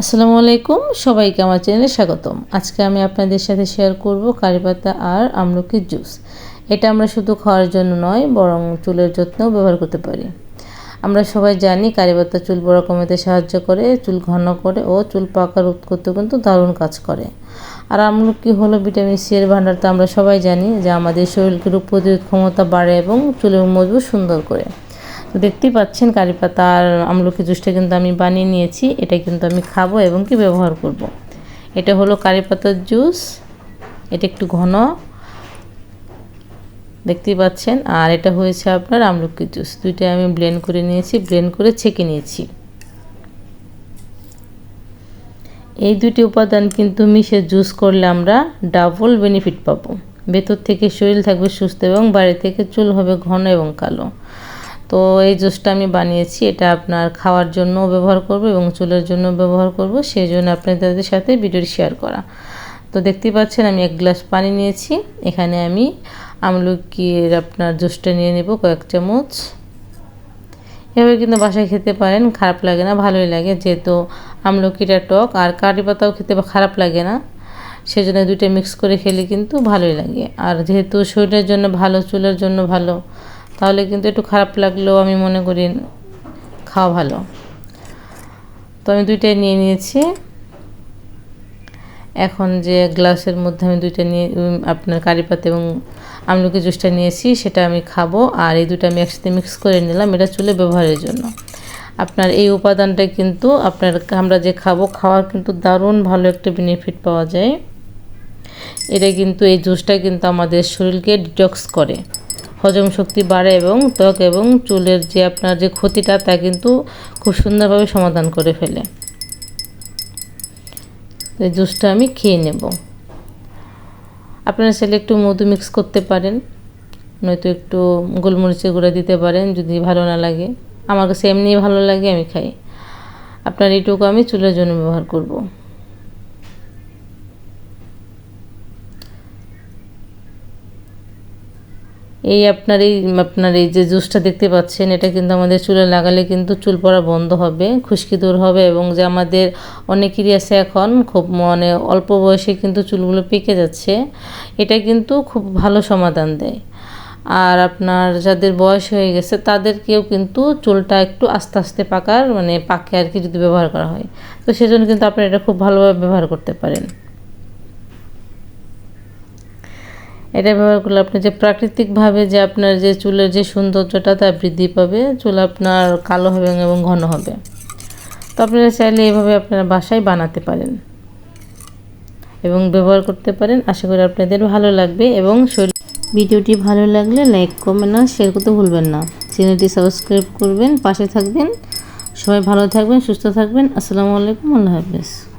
আসসালামু আলাইকুম, সবাইকে আমার চ্যানেলে স্বাগতম। আজকে আমি আপনাদের সাথে শেয়ার করব কারি পাতা আর আমলকির জুস এটা আমরা শুধু খাওয়ার জন্য নয়, বরং চুলের যত্নেও ব্যবহার করতে পারি। আমরা সবাই জানি কারি পাতা চুল বড় কমাতে সাহায্য করে, চুল ঘন করে ও চুল পাকা রোধ করতে কিন্তু দারুণ কাজ করে। আর আমলকি হলো ভিটামিন সি এর ভাণ্ডার, তো আমরা সবাই জানি, যে আমাদের শরীরকে রোগ প্রতিরোধ ক্ষমতা বাড়ে এবং চুলের মজবুত সুন্দর করে। তো দেখতেই পাচ্ছেন কারি পাতা আর আমলকি জুসটা কিন্তু আমি বানিয়ে নিয়েছি। এটা কিন্তু আমি খাব এবং কি ব্যবহার করব। এটা হলো কারি পাতার জুস। এটা একটু ঘন। দেখতেই পাচ্ছেন। আর এটা হয়েছে আপনার আমলকি জুস। দুইটা আমি ব্লেন্ড করে নিয়েছি ব্লেন্ড করে ছেঁকে নিয়েছি। এই দুটি উপাদান কিন্তু মিশে জুস করলে আমরা ডাবল বেনিফিট পাবো। ভেতর থেকে শরীর থাকবে সুস্থ এবং বাইরে থেকে চুল হবে ঘন এবং কালো। তো এই জুসটা আমি বানিয়েছি, এটা আপনার খাওয়ার জন্য ব্যবহার করব এবং চুলের জন্য ব্যবহার করব, সেই জন্য আপনাদের সাথে ভিডিওটি শেয়ার করা। তো দেখতেই পাচ্ছেন আমি এক গ্লাস পানি নিয়েছি, এখানে আমি আমলকির আপনার জুসটা নিয়ে নেব কয়েক চামচ। এভাবে কিন্তু বাসায় খেতে পারেন, খারাপ লাগে না, ভালোই লাগে, যেহেতু আমলকিটা টক, আর কারি পাতাও খেতে খারাপ লাগে না, সেজন্য দুইটা মিক্স করে খেলে কিন্তু ভালোই লাগে। আর যেহেতু শরীরের জন্য ভালো, চুলের জন্য ভালো তাহলে কিন্তু একটু খারাপ লাগলেও আমি মনে করি খাওয়া ভালো। তো আমি দুইটাই নিয়ে নিয়েছি। এখন যে গ্লাসের মধ্যে আমি দুইটা নিয়ে আপনার কারি পাতা এবং আমলকি জুসটা নিয়েছি, সেটা আমি খাব। আর এই দুটো আমি একসাথে মিক্স করে নিলাম, এটা চুলে ব্যবহারের জন্য। আপনার এই উপাদানটা কিন্তু আপনার আমরা যে খাব, খাওয়ার কিন্তু দারুণ ভালো একটা বেনিফিট পাওয়া যায়। এটা কিন্তু, এই জুসটা কিন্তু আমাদের শরীরকে ডিটক্স করে। হজম শক্তি বাড়ে এবং ত্বক এবং চুলের যে আপনার যে ক্ষতিটা, তা কিন্তু খুব সুন্দরভাবে সমাধান করে ফেলে। এই জুসটা আমি খেয়ে নেব। আপনারা চাইলে একটু মধু মিক্স করতে পারেন, নয়তো একটু গোলমরিচের গুঁড়া দিতে পারেন যদি ভালো না লাগে। আমার কাছে এমনি ভালো লাগে, আমি খাই। আপনার এইটুকু আমি চুলের জন্য ব্যবহার করব। এই আপনার এই আপনার এই যে জুসটা দেখতে পাচ্ছেন, এটা কিন্তু আমাদের চুলে লাগালে কিন্তু চুল পড়া বন্ধ হবে, খুশকি দূর হবে এবং যে আমাদের অনেকেরই আছে এখন খুব মানে অল্প বয়সে কিন্তু চুলগুলো পেকে যাচ্ছে, এটা কিন্তু খুব ভালো সমাধান দেয়। আর আপনার যাদের বয়স হয়ে গেছে, তাদেরকেও কিন্তু চুলটা একটু আস্তে আস্তে পাকার মানে পাকে আর কি যদি ব্যবহার করা হয়। তো সেজন্য কিন্তু আপনারা এটা খুব ভালোভাবে ব্যবহার করতে পারেন। এটা ব্যবহার করলে আপনি যে প্রাকৃতিকভাবে যে আপনার যে চুলের যে সৌন্দর্যটা তা বৃদ্ধি পাবে, চুল আপনার কালো হবে এবং ঘন হবে। তো আপনারা চাইলে এভাবে আপনারা বাসায় বানাতে পারেন এবং ব্যবহার করতে পারেন। আশা করি আপনাদের ভালো লাগবে এবং শরীর ভিডিওটি ভালো লাগলে লাইক, কমেন্ট না শেয়ার করতে ভুলবেন না। চ্যানেলটি সাবস্ক্রাইব করবেন, পাশে থাকবেন। সবাই ভালো থাকবেন, সুস্থ থাকবেন। আসসালামু আলাইকুম, আল্লাহ হাফেজ।